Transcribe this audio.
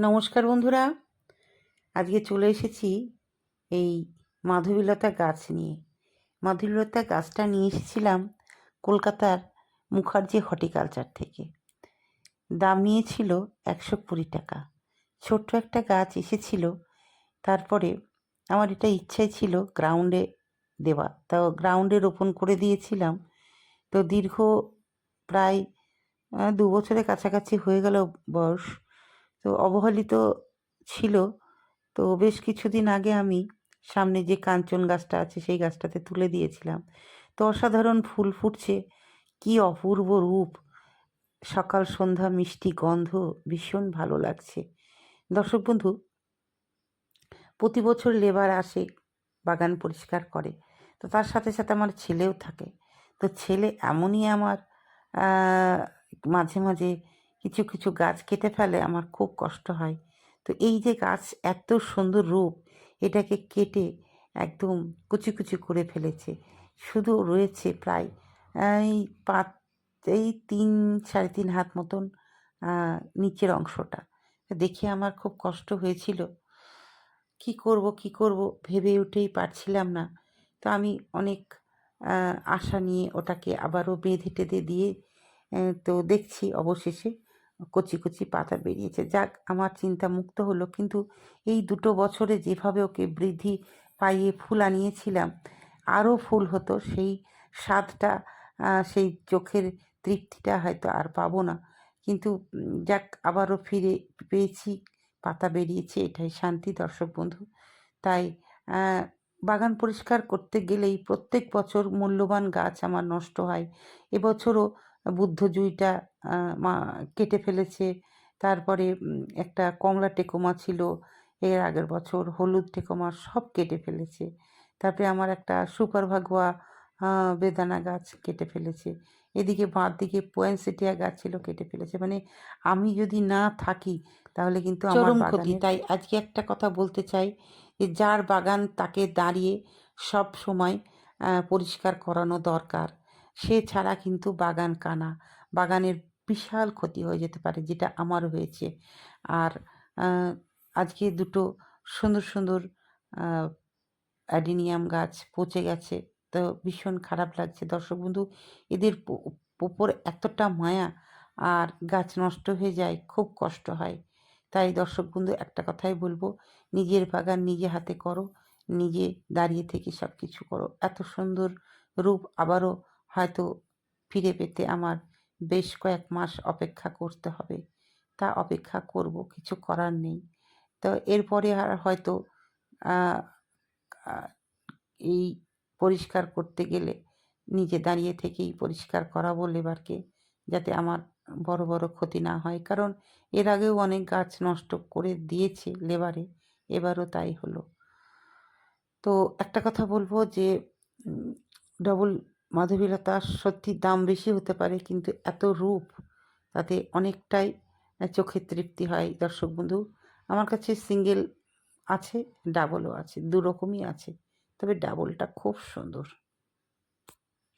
নমস্কার বন্ধুরা। আজকে চলে এসেছি এই মাধবীলতা গাছ নিয়ে। মাধবীলতা গাছটা নিয়ে এসেছিলাম কলকাতার মুখার্জি হর্টিকালচার থেকে। দাম নিয়েছিল একশো কুড়ি টাকা। ছোট্ট একটা গাছ এসেছিল, তারপরে আমার এটা ইচ্ছাই ছিল গ্রাউন্ডে দেওয়া। তাও গ্রাউন্ডে রোপণ করে দিয়েছিলাম। তো দীর্ঘ প্রায় দু বছরের কাছাকাছি হয়ে গেল বয়স। তো অবহেলিত ছিল। তো বেশ কিছুদিন আগে আমি সামনে যে কাঞ্চন গাছটা আছে, সেই গাছটাতে তুলে দিয়েছিলাম। তো অসাধারণ ফুল ফুটছে। কি অপূর্ব রূপ! সকাল, সন্ধ্যা, মিষ্টি গন্ধ, ভীষণ ভালো লাগছে। দর্শক বন্ধু, প্রতি বছর লেবার আসে, বাগান পরিষ্কার করে। তো তার সাথে সাথে আমার ছেলেও থাকে। তো ছেলে এমনই আমার মাঝে মাঝে কিছু কিছু গাছ কেটে ফেলে আমার খুব কষ্ট হয়। তো এই যে গাছ এত সুন্দর রূপ, এটাকে কেটে একদম কুচি কুচি করে ফেলেছে। শুধু রয়েছে প্রায়, এই পাঁচ, এই তিন, সাড়ে তিন হাত মতন নিচের অংশটা। দেখে আমার খুব কষ্ট হয়েছিল। কি করব কি করব ভেবে উঠেই পারছিলাম না। তো আমি অনেক আশা নিয়ে ওটাকে আবারও বেঁধে টেঁধে দিয়ে তো দেখছি অবশেষে কচি কচি পাতা বেরিয়েছে। যাক, আমার চিন্তা মুক্ত হলো। কিন্তু এই দুটো বছরে যেভাবে ওকে বৃদ্ধি পাইয়ে ফুল আনিয়েছিলাম, আরও ফুল হতো, সেই স্বাদটা সেই চোখের তৃপ্তিটা হয়তো আর পাবো না। কিন্তু যাক, আবারও ফিরে পেয়েছি, পাতা বেরিয়েছে, এটাই শান্তি দর্শক বন্ধু। তাই বাগান পরিষ্কার করতে গেলেই প্রত্যেক বছর মূল্যবান গাছ আমার নষ্ট হয়। এবছরও বুদ্ধ জুঁইটা মা কেটে ফেলেছে। তারপরে একটা কমলা টেকোমা ছিল এর আগের বছর হলুদ টেকোমা সব কেটে ফেলেছে। তারপরে আমার একটা সুপার ভাগুয়া বেদানা গাছ কেটে ফেলেছে। এদিকে বাঁ দিকে পোয়েনসেটিয়া গাছ ছিল কেটে ফেলেছে। মানে আমি যদি না থাকি তাহলে কিন্তু আমার। ক্ষতি তাই আজকে একটা কথা বলতে চাই যে যার বাগান তাকে দাঁড়িয়ে সব সময় পরিষ্কার করানো দরকার। সে ছাড়া কিন্তু বাগান কানা। বাগানের বিশাল ক্ষতি হয়ে যেতে পারে, যেটা আমার হয়েছে। আর আজকে দুটো সুন্দর সুন্দর অ্যাডিনিয়াম গাছ পচে গেছে। তো ভীষণ খারাপ লাগছে। দর্শক বন্ধু, এদের উপর এতটা মায়া আর গাছ নষ্ট হয়ে যায়, খুব কষ্ট হয়। তাই দর্শক বন্ধু, একটা কথাই বলব, নিজের বাগান নিজে হাতে করো, নিজে দাঁড়িয়ে থেকে সব কিছু করো। এত সুন্দর রূপ আবারও হয়তো ফিরে পেতে আমার বেশ কয়েক মাস অপেক্ষা করতে হবে। তা অপেক্ষা করব, কিছু করার নেই। তো এরপরে আর হয়তো এই পরিষ্কার করতে গেলে নিজে দাঁড়িয়ে থেকেই পরিষ্কার করাবো লেবারকে, যাতে আমার বড় বড় ক্ষতি না হয়। কারণ এর আগেও অনেক গাছ নষ্ট করে দিয়েছে লেবারে, এবারও তাই হলো। তো একটা কথা বলব যে ডবল মাধবীলতা সত্যি দাম বেশি হতে পারে, কিন্তু এত রূপ তাতে অনেকটাই চোখে চোখের তৃপ্তি হয়। দর্শক বন্ধু, আমার কাছে সিঙ্গেল আছে, ডাবলও আছে দু রকমই আছে, তবে ডাবলটা খুব সুন্দর।